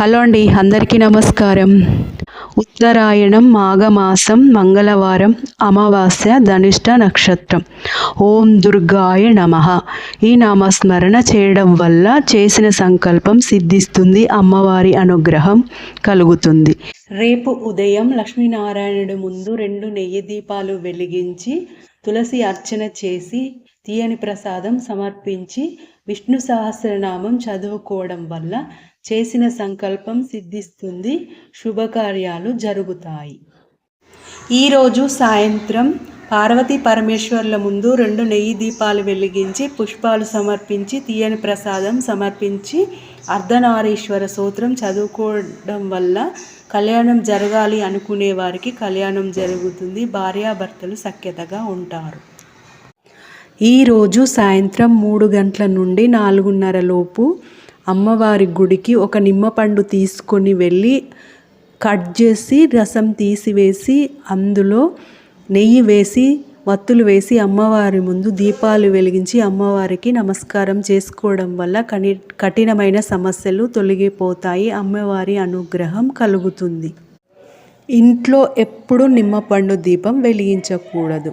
Hello అండి అందరికీ నమస్కారం. ఉత్తరాయణం మాఘమాసం మంగళవారం అమావాస్య ధనిష్ట నక్షత్రం. ఓం దుర్గాయ నమ. ఈ నామస్మరణ చేయడం వల్ల చేసిన సంకల్పం సిద్ధిస్తుంది అమ్మవారి అనుగ్రహం కలుగుతుంది. రేపు ఉదయం లక్ష్మీనారాయణుడి ముందు రెండు నెయ్యి దీపాలు వెలిగించి తులసి అర్చన చేసి తీయని ప్రసాదం సమర్పించి విష్ణు సహస్రనామం చదువుకోవడం వల్ల చేసిన సంకల్పం సిద్ధిస్తుంది శుభకార్యాలు జరుగుతాయి. ఈరోజు సాయంత్రం పార్వతీ పరమేశ్వర్ల ముందు రెండు నెయ్యి దీపాలు వెలిగించి పుష్పాలు సమర్పించి తీయని ప్రసాదం సమర్పించి అర్ధనారీశ్వర సూత్రం చదువుకోవడం వల్ల కళ్యాణం జరగాలి అనుకునే వారికి కళ్యాణం జరుగుతుంది. భార్యాభర్తలు సఖ్యతగా ఉంటారు. ఈరోజు సాయంత్రం మూడు గంటల నుండి నాలుగున్నర లోపు అమ్మవారి గుడికి ఒక నిమ్మపండు తీసుకొని వెళ్ళి కట్ చేసి రసం తీసివేసి అందులో నెయ్యి వేసి వత్తులు వేసి అమ్మవారి ముందు దీపాలు వెలిగించి అమ్మవారికి నమస్కారం చేసుకోవడం వల్ల కని కఠినమైన సమస్యలు తొలగిపోతాయి. అమ్మవారి అనుగ్రహం కలుగుతుంది. ఇంట్లో ఎప్పుడు నిమ్మపండు దీపం వెలిగించకూడదు.